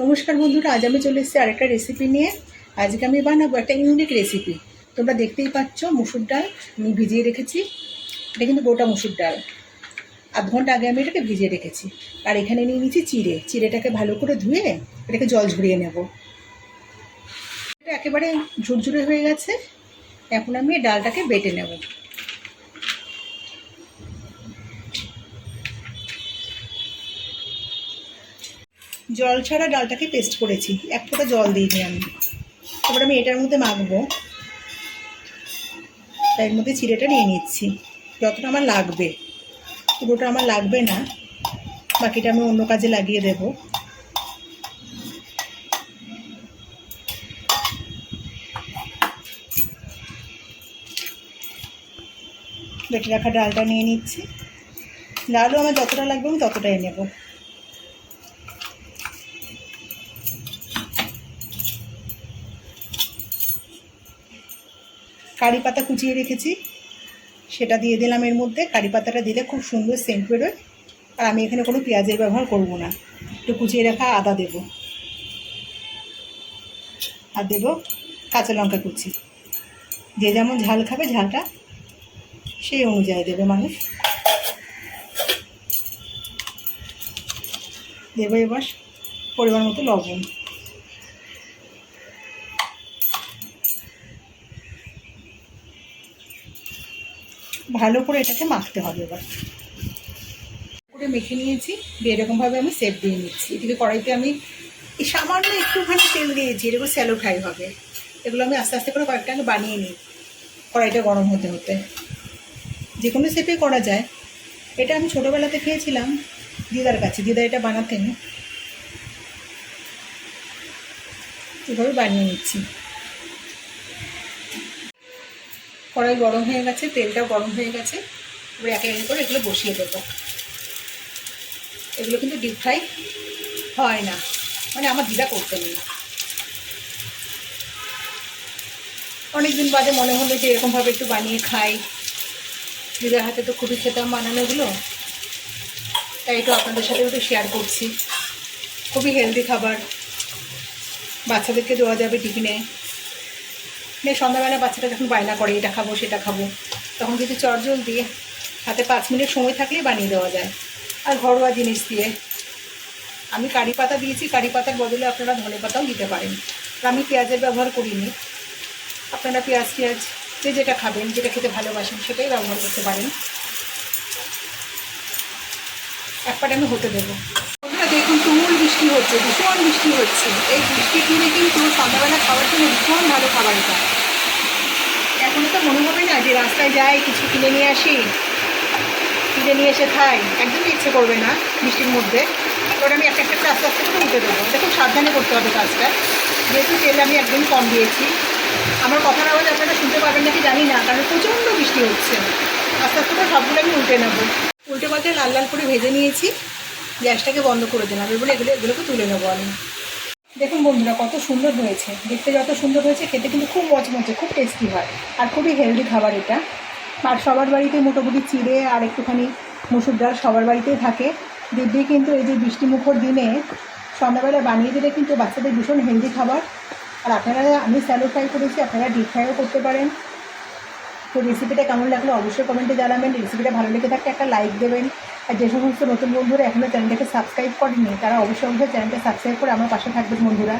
নমস্কার বন্ধুরা, আজ আমি চলে এসেছি আরেকটা রেসিপি নিয়ে। আজকে আমি বানাবো একটা ইউনিক রেসিপি তোমরা দেখতেই পাচ্ছ, মুসুর ডাল আমি ভিজিয়ে রেখেছি। এটা কিন্তু গোটা মুসুর ডাল। আধ ঘণ্টা আগে আমি এটাকে ভিজিয়ে রেখেছি। আর এখানে নিয়ে নিয়েছি চিড়ে। চিড়েটাকে ভালো করে ধুয়ে এটাকে জল ঝরিয়ে নেব। এটা একেবারে ঝুরঝুরে হয়ে গেছে। এখন আমি ডালটাকে বেটে নেব। জল ছাড়া ডালটাকে পেস্ট করেছি। এক ফোঁটা জল দিইনি আমি। তারপর আমি এটার মধ্যে মাখবো। তাই এর মধ্যে চিড়েটা নিয়ে নিচ্ছি। যতটা আমার লাগবে। পুরোটা আমার লাগবে না। বাকিটা আমি অন্য কাজে লাগিয়ে দেব। বেটে রাখা ডালটা নিয়ে নিচ্ছি। ডালও আমার যতটা লাগবে আমি ততটাই নেব। কারি পাতা কুচিয়ে রেখেছি। সেটা দিয়ে দিলাম এর মধ্যে। কারি পাতাটা দিলে খুব সুন্দর সেন্ট বেরোয়। আর আমি এখানে কোনো পেঁয়াজের ব্যবহার করব না। একটু কুচিয়ে রাখা আদা দেব। আর দেব কাঁচা লঙ্কা কুচি। যে যেমন ঝাল খাবে ঝালটা সেই অনুযায়ী দেবে মানুষ। দেবো এবার পরিমাণ মতো লবণ। ভালো করে এটাকে মাখতে হবে এবার। করে মেখে নিয়েছি, দিয়ে এরকমভাবে আমি সেপ দিয়ে নিচ্ছি। এদিকে কড়াইতে আমি সামান্য একটুখানি তেল দিয়েছি, এরকম স্যালো ফ্রাই হবে। এগুলো আমি আস্তে আস্তে করে কয়েকটা আমি বানিয়ে নিই, কড়াইটা গরম হতে হতে। যে কোনো শেপে করা যায়। এটা আমি ছোটোবেলাতে খেয়েছিলাম, দিদার কাছে। দিদা এটা বানাতেন। এভাবে বানিয়ে নিচ্ছি। কড়াই গরম হয়ে গেছে, তেলটাও গরম হয়ে গেছে। এবার একে একে করে এগুলো বসিয়ে দেবো। এগুলো কিন্তু ডিপ ফ্রাই হয় না। মানে আমার দিদা করতেন না। অনেকদিন বাদে মনে হলো যে এরকমভাবে একটু বানিয়ে খাই। দিদার হাতে তো খুবই খেতাম বানানোগুলো তাই একটু আপনাদের সাথে একটু শেয়ার করছি। খুবই হেলদি খাবার। বাচ্চাদেরকে দেওয়া যাবে টিফিনে। মানে সন্ধ্যাবেলা বাচ্চাটা যখন বায়না করে, এটা খাব, সেটা খাব, তখন যদি চটজল দিয়ে হাতে পাঁচ মিনিট সময় থাকলেই বানিয়ে দেওয়া যায়। আর ঘরোয়া জিনিস দিয়ে। আমি কারি পাতা দিয়েছি, কারি পাতার বদলে আপনারা ধনে পাতাও দিতে পারেন। আমি পেঁয়াজের ব্যবহার করিনি। আপনারা পেঁয়াজ পেঁয়াজ যে যেটা খাবেন, যেটা খেতে ভালোবাসেন, সেটাই ব্যবহার করতে পারেন। একবার আমি হতে দেবো। বন্ধুরা দেখুন, তুমুল বৃষ্টি হচ্ছে, ভীষণ বৃষ্টি হচ্ছে। এই বৃষ্টির দিনে কিন্তু সন্ধ্যাবেলা খাওয়ার জন্য ভীষণ ভালো খাবার এটা এখন তো মনে হবে না যে রাস্তায় যাই, কিছু কিনে নিয়ে আসি, কিনে নিয়ে এসে খাই। একদমই ইচ্ছে করবে না বৃষ্টির মধ্যে। এবার আমি একটা একটা আস্তে আস্তে করে উঠে দেবো। এটা খুব সাবধানে করতে হবে কাজটা। যেহেতু তেল আমি একদম কম দিয়েছি। আমার কথার আওয়াজ আপনারা শুনতে পারবেন নাকি জানি না, কারণ প্রচণ্ড বৃষ্টি হচ্ছে। আস্তে আস্তে করে সবগুলো আমি উল্টে নেব। উল্টে পাল্টে লাল লাল করে ভেজে নিয়েছি। গ্যাসটাকে বন্ধ করে দিলাম। এবার এগুলো, এগুলোকে তুলে নেব আমি। দেখুন বন্ধুরা, কত সুন্দর হয়েছে। দেখতে যত সুন্দর হয়েছে, খেতে কিন্তু খুব মচমচে, খুব টেস্টি হয় আর খুবই হেলদি খাবার এটা। আর সবার বাড়িতে মোটামুটি চিড়ে আর একটুখানি মুসুর ডাল সবার বাড়িতেই থাকে। দিব্যি কিন্তু এই যে বৃষ্টিমুখর দিনে সন্ধ্যাবেলা বানিয়ে দিলে কিন্তু বাচ্চাদের ভীষণ হেলদি খাবার। আর আপনারা, আমি স্যালো ফ্রাই করেছি, আপনারা ডিপ ফ্রাইও করতে পারেন। তো রেসিপিটা কেমন লাগল অবশ্যই কমেন্টে জানাবেন। রেসিপিটা ভালো লেগে থাকলে একটা লাইক দেবেন। আর যে সমস্ত নতুন বন্ধুরা এখনও চ্যানেলটাকে সাবস্ক্রাইব করেনি তারা অবশ্যই অবশ্যই চ্যানেলটা সাবস্ক্রাইব করে আমার পাশে থাকবেন বন্ধুরা।